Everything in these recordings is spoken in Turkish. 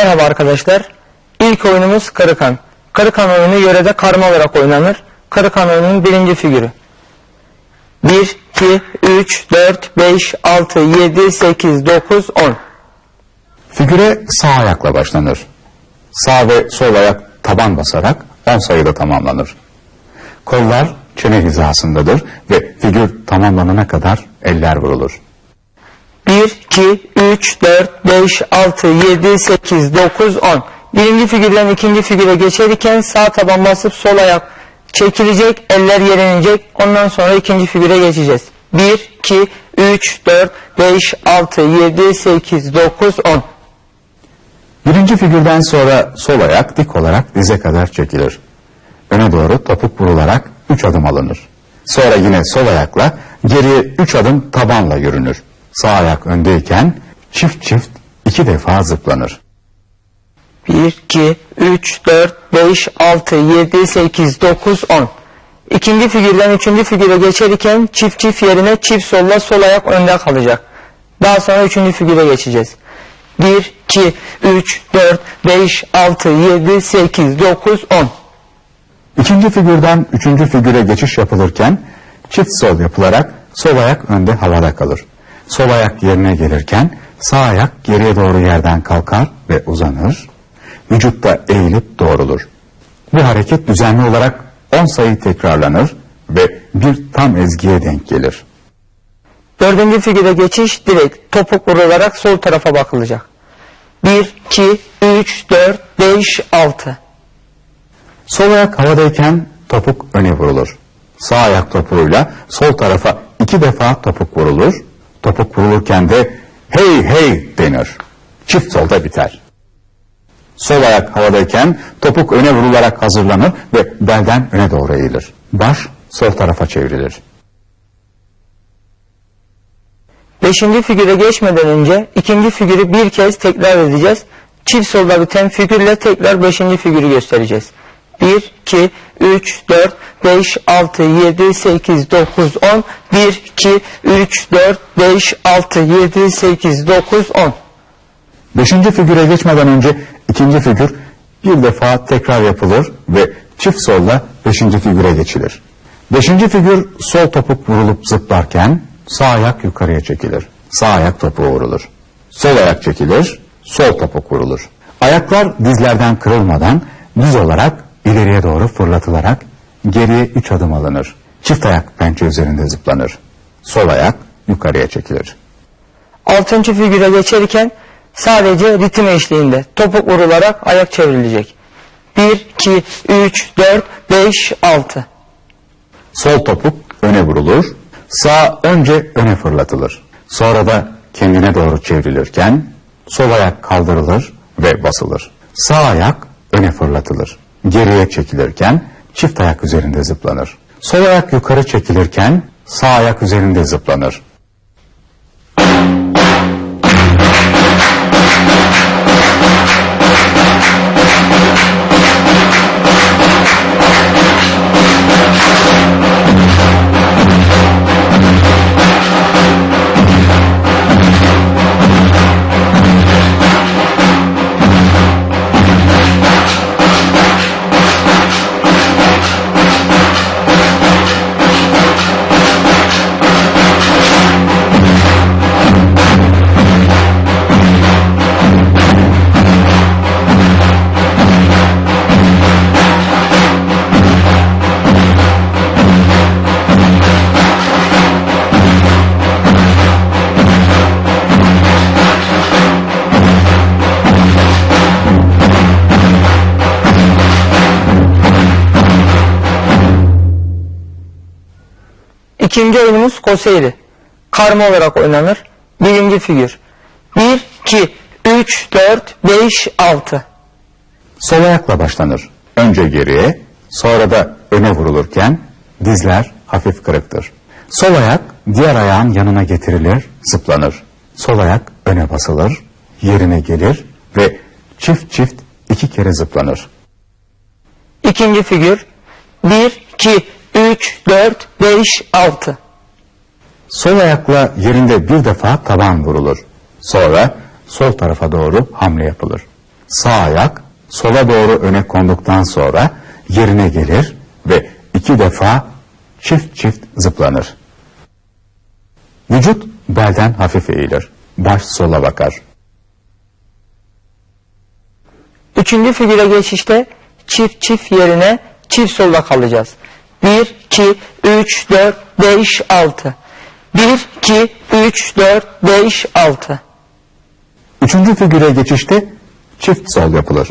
Merhaba arkadaşlar. İlk oyunumuz Karıkan. Karıkan oyunu yörede karma olarak oynanır. Karıkan oyunun birinci figürü. 1, 2, 3, 4, 5, 6, 7, 8, 9, 10. Figüre sağ ayakla başlanır. Sağ ve sol ayak taban basarak 10 sayıda tamamlanır. Kollar çene hizasındadır ve figür tamamlanana kadar eller vurulur. 1, 2, 3, 4, 5, 6, 7, 8, 9, 10. Birinci figürden ikinci figüre geçerken sağ taban basıp sol ayak çekilecek, eller yere inecek. Ondan sonra ikinci figüre geçeceğiz. 1, 2, 3, 4, 5, 6, 7, 8, 9, 10. Birinci figürden sonra sol ayak dik olarak dize kadar çekilir. Öne doğru topuk vurularak 3 adım alınır. Sonra yine sol ayakla geriye 3 adım tabanla yürünür. Sağ ayak öndeyken çift çift iki defa zıplanır. 1, 2, 3, 4, 5, 6, 7, 8, 9, 10. İkinci figürden üçüncü figüre geçerken çift çift yerine çift solla sol ayak önde kalacak. Daha sonra üçüncü figüre geçeceğiz. 1, 2, 3, 4, 5, 6, 7, 8, 9, 10. İkinci figürden üçüncü figüre geçiş yapılırken çift sol yapılarak sol ayak önde havada kalır. Sol ayak yerine gelirken sağ ayak geriye doğru yerden kalkar ve uzanır. Vücutta eğilip doğrulur. Bu hareket düzenli olarak 10 sayı tekrarlanır ve bir tam ezgiye denk gelir. Dördüncü figüre geçiş direkt topuk vurularak sol tarafa bakılacak. 1, 2, 3, 4, 5, 6. Sol ayak havadayken topuk öne vurulur. Sağ ayak topuğuyla sol tarafa iki defa topuk vurulur. Topuk vurulurken de hey hey denir. Çift solda biter. Sol ayak havadayken topuk öne vurularak hazırlanır ve belden öne doğru eğilir. Baş sol tarafa çevrilir. Beşinci figüre geçmeden önce ikinci figürü bir kez tekrar edeceğiz. Çift solda biten figürle tekrar beşinci figürü göstereceğiz. 1, 2, 3, 4, 5, 6, 7, 8, 9, 10. 1, 2, 3, 4, 5, 6, 7, 8, 9, 10. Beşinci figüre geçmeden önce ikinci figür bir defa tekrar yapılır ve çift solla beşinci figüre geçilir. Beşinci figür sol topuk vurulup zıplarken sağ ayak yukarıya çekilir. Sağ ayak topuğa vurulur. Sol ayak çekilir, sol topuk vurulur. Ayaklar dizlerden kırılmadan düz olarak ileriye doğru fırlatılarak geriye üç adım alınır. Çift ayak pençe üzerinde zıplanır. Sol ayak yukarıya çekilir. Altıncı figüre geçerken sadece ritim eşliğinde topuk vurularak ayak çevrilecek. 1, 2, 3, 4, 5, 6. Sol topuk öne vurulur, sağ önce öne fırlatılır. Sonra da kendine doğru çevrilirken sol ayak kaldırılır ve basılır. Sağ ayak öne fırlatılır. Geriye çekilirken çift ayak üzerinde zıplanır. Sol ayak yukarı çekilirken sağ ayak üzerinde zıplanır. İkinci oyunumuz Koseyri. Karma olarak oynanır. Birinci figür. 1, 2, 3, 4, 5, 6. Sol ayakla başlanır. Önce geriye, sonra da öne vurulurken dizler hafif kırıktır. Sol ayak diğer ayağın yanına getirilir, zıplanır. Sol ayak öne basılır, yerine gelir ve çift çift iki kere zıplanır. İkinci figür. 1, 2, 3, 4, 5, 6. Sol ayakla yerinde bir defa taban vurulur. Sonra sol tarafa doğru hamle yapılır. sağ ayak sola doğru öne konduktan sonra yerine gelir ve iki defa çift çift zıplanır. Vücut belden hafif eğilir. Baş sola bakar. Üçüncü figüre geçişte çift çift yerine çift solda kalacağız. 1, 2, 3, 4, 5, 6. 1, 2, 3, 4, 5, 6. Üçüncü figüre geçişte çift sol yapılır.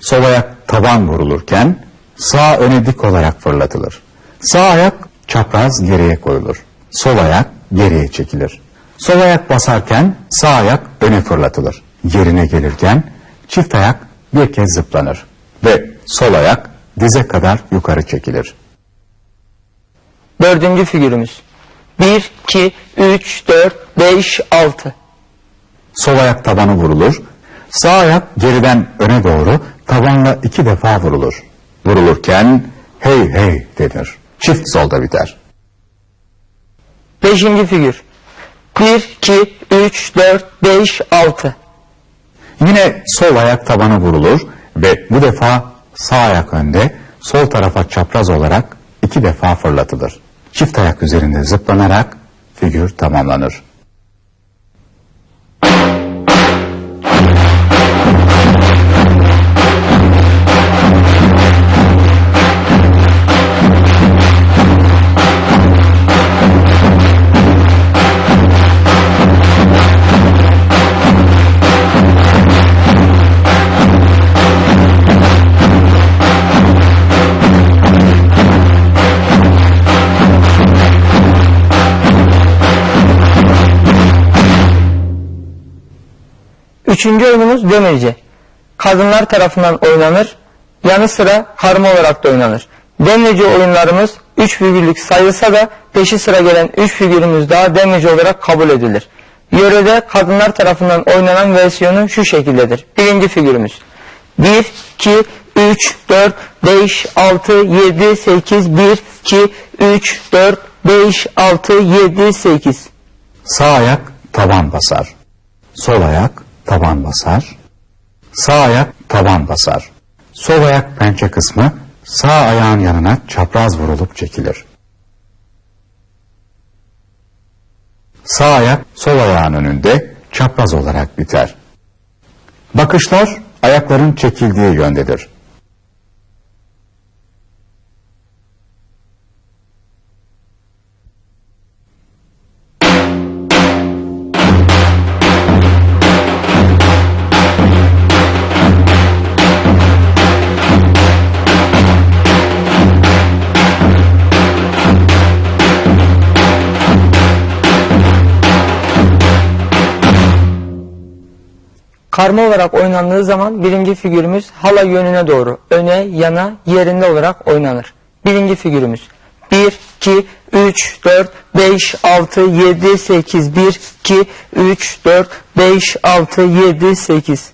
Sol ayak taban vurulurken sağ öne dik olarak fırlatılır. Sağ ayak çapraz geriye koyulur. Sol ayak geriye çekilir. Sol ayak basarken sağ ayak öne fırlatılır. Yerine gelirken çift ayak bir kez zıplanır ve sol ayak dize kadar yukarı çekilir. Dördüncü figürümüz. 1, 2, 3, 4, 5, 6. Sol ayak tabanı vurulur. Sağ ayak geriden öne doğru tabanla iki defa vurulur. Vurulurken hey hey denir. Çift solda biter. Beşinci figür. 1, 2, 3, 4, 5, 6. Yine sol ayak tabanı vurulur ve bu defa sağ ayak önde sol tarafa çapraz olarak iki defa fırlatılır. Çift ayak üzerinde zıplanarak figür tamamlanır. Üçüncü oyunumuz demirci. Kadınlar tarafından oynanır. Yanı sıra karma olarak da oynanır. Demirci oyunlarımız 3 figürlük sayılsa da peşi sıra gelen 3 figürümüz daha demirci olarak kabul edilir. Yörede kadınlar tarafından oynanan versiyonu şu şekildedir. Birinci figürümüz. 1, 2, 3, 4, 5, 6, 7, 8, 1, 2, 3, 4, 5, 6, 7, 8. Sağ ayak taban basar. Sol ayak taban basar. Sağ ayak taban basar. Sol ayak pençe kısmı sağ ayağın yanına çapraz vurulup çekilir. Sağ ayak sol ayağın önünde çapraz olarak biter. Bakışlar ayakların çekildiği yöndedir. Karma olarak oynandığı zaman birinci figürümüz hala yönüne doğru, öne, yana, yerinde olarak oynanır. Birinci figürümüz 1, 2, 3, 4, 5, 6, 7, 8, 1, 2, 3, 4, 5, 6, 7, 8.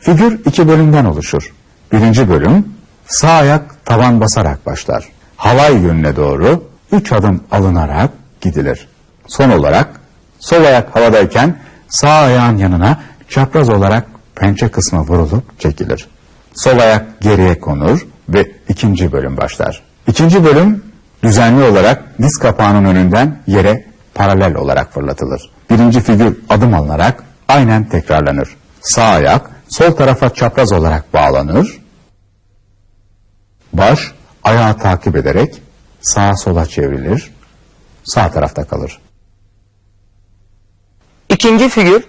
Figür iki bölümden oluşur. Birinci bölüm sağ ayak taban basarak başlar. Halay yönüne doğru üç adım alınarak gidilir. Son olarak sol ayak havadayken sağ ayağın yanına çapraz olarak pençe kısmı vurulup çekilir. Sol ayak geriye konur ve ikinci bölüm başlar. İkinci bölüm düzenli olarak diz kapağının önünden yere paralel olarak fırlatılır. Birinci figür adım alınarak aynen tekrarlanır. Sağ ayak sol tarafa çapraz olarak bağlanır. Baş ayağı takip ederek sağa sola çevrilir. Sağ tarafta kalır. İkinci figür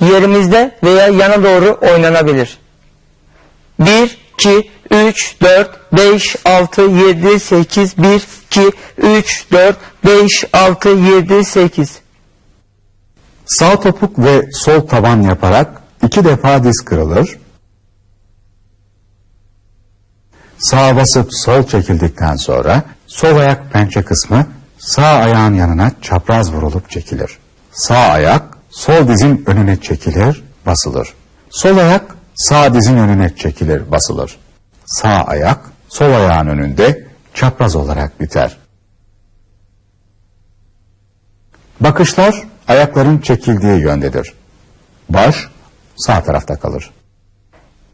yerimizde veya yana doğru oynanabilir. 1, 2, 3, 4, 5, 6, 7, 8, 1, 2, 3, 4, 5, 6, 7, 8. Sağ topuk ve sol taban yaparak iki defa diz kırılır. Sağa basıp sol çekildikten sonra sol ayak pençe kısmı sağ ayağın yanına çapraz vurulup çekilir. Sağ ayak sol dizin önüne çekilir, basılır. Sol ayak sağ dizin önüne çekilir, basılır. Sağ ayak sol ayağın önünde çapraz olarak biter. Bakışlar ayakların çekildiği yöndedir. Baş sağ tarafta kalır.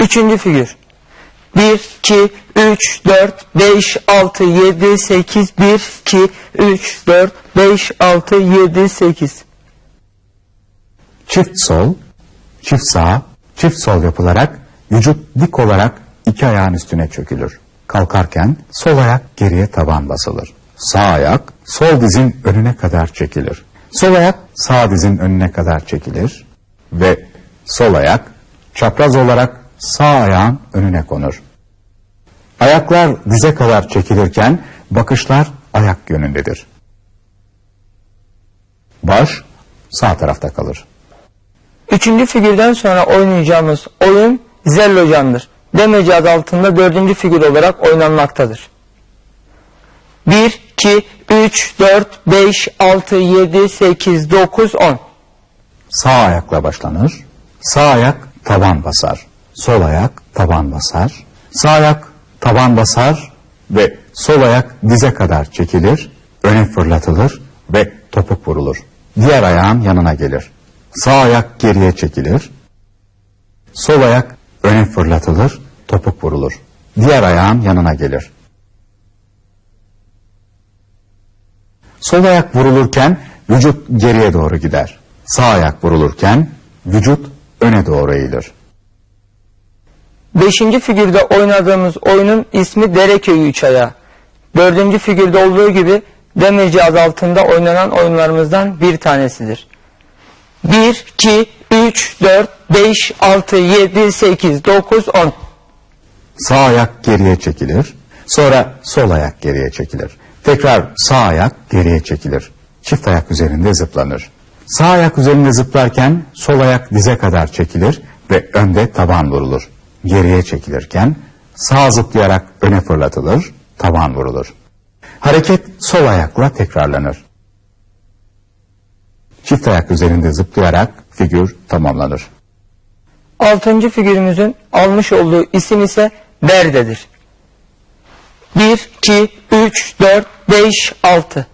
Üçüncü figür. 1, 2, 3, 4, 5, 6, 7, 8, 1, 2, 3, 4, 5, 6, 7, 8. Çift sol, çift sağ, çift sol yapılarak vücut dik olarak iki ayağın üstüne çökülür. Kalkarken sol ayak geriye taban basılır. Sağ ayak sol dizin önüne kadar çekilir. Sol ayak sağ dizin önüne kadar çekilir ve sol ayak çapraz olarak sağ ayağın önüne konur. Ayaklar dize kadar çekilirken bakışlar ayak yönündedir. Baş sağ tarafta kalır. Üçüncü figürden sonra oynayacağımız oyun Zellocan'dır. Demeci adı altında dördüncü figür olarak oynanmaktadır. 1, 2, 3, 4, 5, 6, 7, 8, 9, 10. Sağ ayakla başlanır. Sağ ayak taban basar. Sol ayak taban basar. Sağ ayak taban basar ve sol ayak dize kadar çekilir, öne fırlatılır ve topuk vurulur. Diğer ayağın yanına gelir. Sağ ayak geriye çekilir. Sol ayak öne fırlatılır, topuk vurulur. Diğer ayağın yanına gelir. Sol ayak vurulurken vücut geriye doğru gider. Sağ ayak vurulurken vücut öne doğru eğilir. Beşinci figürde oynadığımız oyunun ismi Dereköy'ü üç. Dördüncü figürde olduğu gibi Demeci adı altında oynanan oyunlarımızdan bir tanesidir. 1, 2, 3, 4, 5, 6, 7, 8, 9, 10. Sağ ayak geriye çekilir. Sonra sol ayak geriye çekilir. Tekrar sağ ayak geriye çekilir. Çift ayak üzerinde zıplanır. Sağ ayak üzerinde zıplarken sol ayak dize kadar çekilir ve önde taban vurulur. Geriye çekilirken sağ zıplayarak öne fırlatılır, taban vurulur. Hareket sol ayakla tekrarlanır. Çift ayak üzerinde zıplayarak figür tamamlanır. Altıncı figürümüzün almış olduğu isim ise Berde'dir. 1, 2, 3, 4, 5, 6.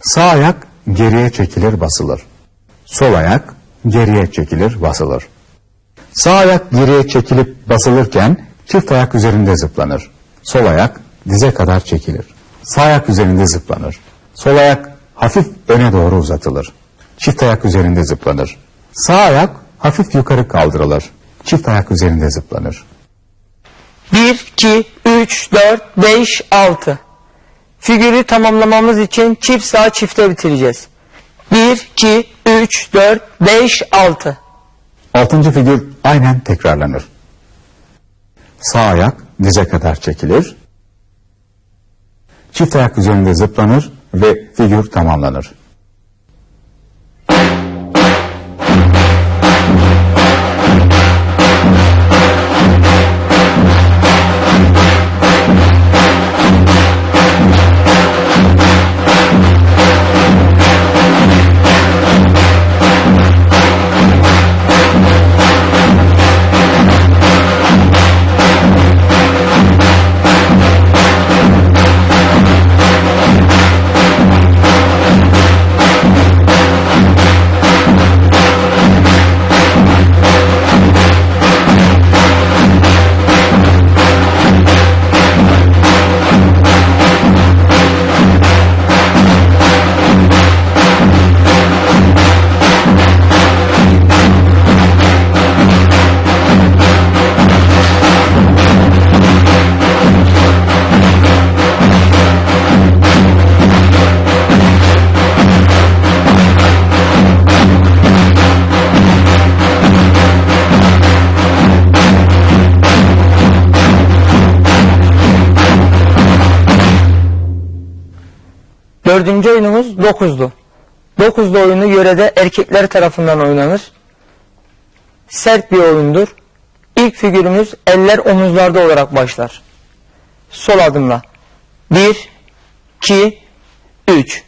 Sağ ayak geriye çekilir basılır. Sol ayak geriye çekilir basılır. Sağ ayak geriye çekilip basılırken çift ayak üzerinde zıplanır. Sol ayak dize kadar çekilir. Sağ ayak üzerinde zıplanır. Sol ayak hafif öne doğru uzatılır. Çift ayak üzerinde zıplanır. Sağ ayak hafif yukarı kaldırılır. Çift ayak üzerinde zıplanır. 1, 2, 3, 4, 5, 6. Figürü tamamlamamız için çift sağ çifte bitireceğiz. 1, 2, 3, 4, 5, 6. Altıncı figür aynen tekrarlanır. Sağ ayak dize kadar çekilir. Çift ayak üzerinde zıplanır ve figür tamamlanır. Dördüncü oyunumuz dokuzlu. Dokuzlu oyunu yörede erkekler tarafından oynanır. Sert bir oyundur. İlk figürümüz eller omuzlarda olarak başlar. Sol adımla. 1, 2, 3.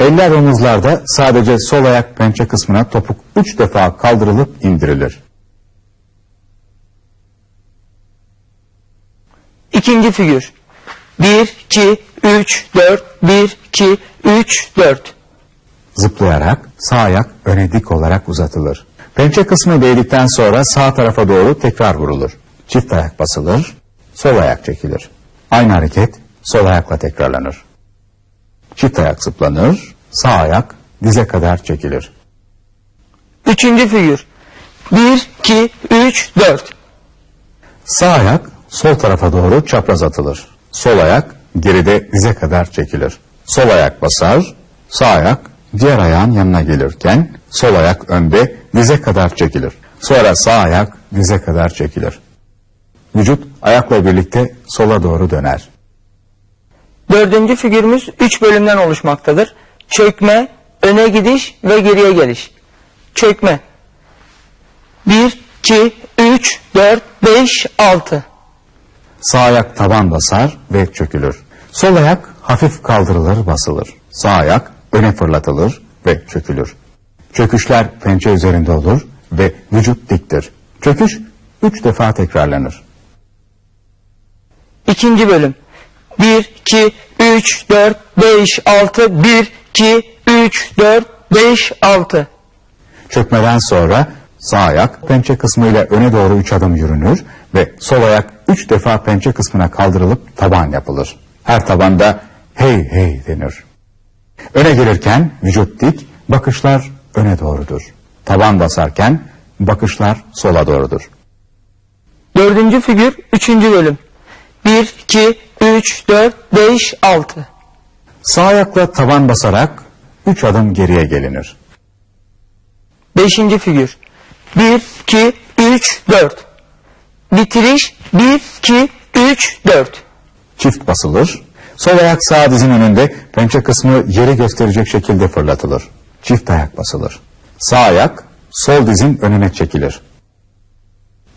Eller omuzlarda sadece sol ayak pençe kısmına topuk üç defa kaldırılıp indirilir. İkinci figür. 1, 2, 3, 4, 1, 2, 3, 4. Zıplayarak sağ ayak öne dik olarak uzatılır. Pençe kısmı değdikten sonra sağ tarafa doğru tekrar vurulur. Çift ayak basılır, sol ayak çekilir. Aynı hareket sol ayakla tekrarlanır. Çift ayak zıplanır, sağ ayak dize kadar çekilir. Üçüncü figür. 1, 2, 3, 4. Sağ ayak sol tarafa doğru çapraz atılır. Sol ayak geride dize kadar çekilir. Sol ayak basar, sağ ayak diğer ayağın yanına gelirken sol ayak önde dize kadar çekilir. Sonra sağ ayak dize kadar çekilir. Vücut ayakla birlikte sola doğru döner. Dördüncü figürümüz 3 bölümden oluşmaktadır. Çökme, öne gidiş ve geriye geliş. Çökme. 1, 2, 3, 4, 5, 6. Sağ ayak taban basar ve çökülür. Sol ayak hafif kaldırılır basılır. Sağ ayak öne fırlatılır ve çökülür. Çöküşler pençe üzerinde olur ve vücut diktir. Çöküş üç defa tekrarlanır. İkinci bölüm. 1, 2, 3, 4, 5, 6, 1, 2, 3, 4, 5, 6. Çökmeden sonra sağ ayak pençe kısmıyla öne doğru üç adım yürünür ve sol ayak üç defa pençe kısmına kaldırılıp taban yapılır. Her tabanda hey hey denir. Öne gelirken vücut dik, bakışlar öne doğrudur. Taban basarken bakışlar sola doğrudur. Dördüncü figür, üçüncü bölüm. 1, 2, 3, 4, 5, 6. Sağ ayakla taban basarak üç adım geriye gelinir. Beşinci figür. 1, 2, 3, 4. Bitiriş 1, 2, 3, 4. Çift basılır. Sol ayak sağ dizin önünde pençe kısmı yeri gösterecek şekilde fırlatılır. Çift ayak basılır. Sağ ayak sol dizin önüne çekilir.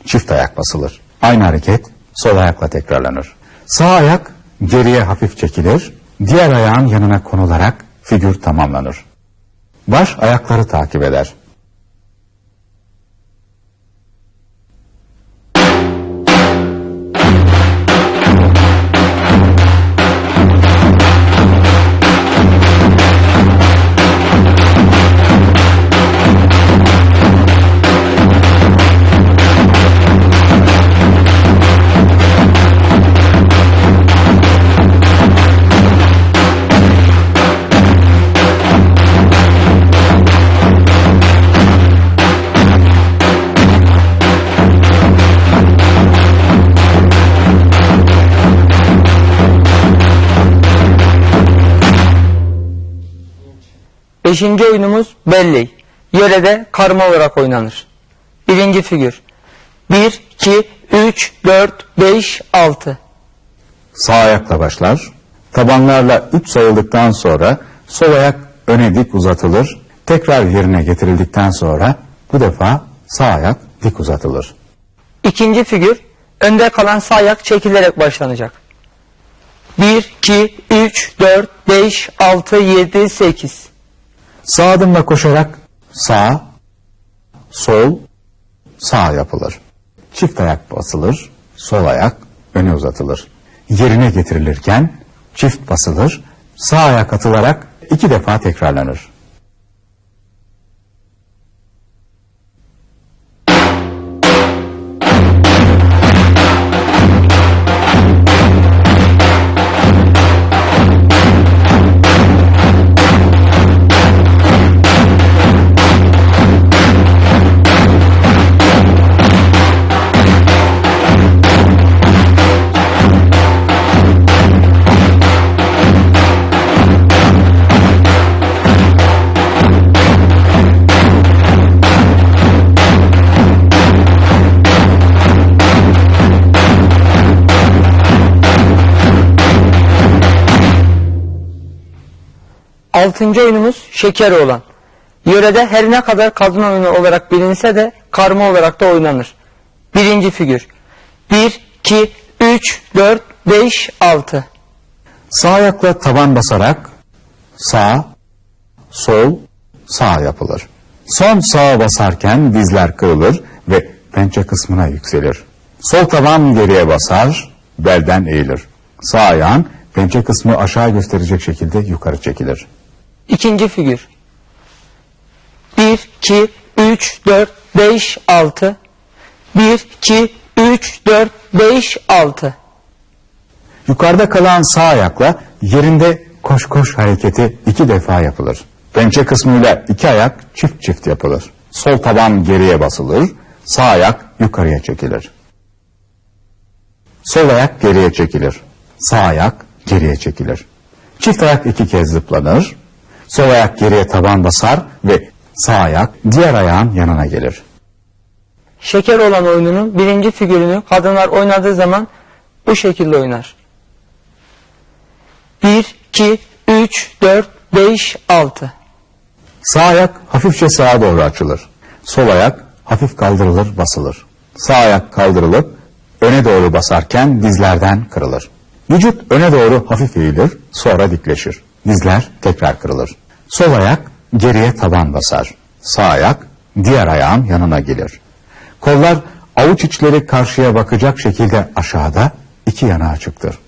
Çift ayak basılır. Aynı hareket sol ayakla tekrarlanır. Sağ ayak geriye hafif çekilir. Diğer ayağın yanına konularak figür tamamlanır. Baş ayakları takip eder. Beşinci oyunumuz belli. Yörede karma olarak oynanır. Birinci figür. 1, 2, 3, 4, 5, 6. Sağ ayakla başlar. Tabanlarla 3 sayıldıktan sonra sol ayak öne dik uzatılır. Tekrar yerine getirildikten sonra bu defa sağ ayak dik uzatılır. İkinci figür. Önde kalan sağ ayak çekilerek başlanacak. 1, 2, 3, 4, 5, 6, 7, 8. Sağ adımla koşarak sağ, sol, sağ yapılır. Çift ayak basılır, sol ayak öne uzatılır. Yerine getirilirken çift basılır, sağ ayak atılarak iki defa tekrarlanır. Altıncı oyunumuz şeker olan. Yörede her ne kadar kadın oyunu olarak bilinse de karma olarak da oynanır. Birinci figür. 1, 2, 3, 4, 5, 6. Sağ ayakla taban basarak sağ, sol, sağ yapılır. Son sağa basarken dizler kırılır ve pençe kısmına yükselir. Sol taban geriye basar, belden eğilir. Sağ ayağın pençe kısmı aşağı gösterecek şekilde yukarı çekilir. İkinci figür. 1, 2, 3, 4, 5, 6. 1, 2, 3, 4, 5, 6. Yukarıda kalan sağ ayakla yerinde koş koş hareketi iki defa yapılır. Pençe kısmıyla iki ayak çift çift yapılır. Sol taban geriye basılır, sağ ayak yukarıya çekilir. Sol ayak geriye çekilir, sağ ayak geriye çekilir. Çift ayak iki kez zıplanır, sol ayak geriye taban basar ve sağ ayak diğer ayağın yanına gelir. Şeker olan oyununun birinci figürünü kadınlar oynadığı zaman bu şekilde oynar. 1, 2, 3, 4, 5, 6. Sağ ayak hafifçe sağa doğru açılır. Sol ayak hafif kaldırılır, basılır. Sağ ayak kaldırılıp öne doğru basarken dizlerden kırılır. Vücut öne doğru hafif eğilir, sonra dikleşir. Dizler tekrar kırılır. Sol ayak geriye taban basar. Sağ ayak diğer ayağın yanına gelir. Kollar avuç içleri karşıya bakacak şekilde aşağıda iki yana açıktır.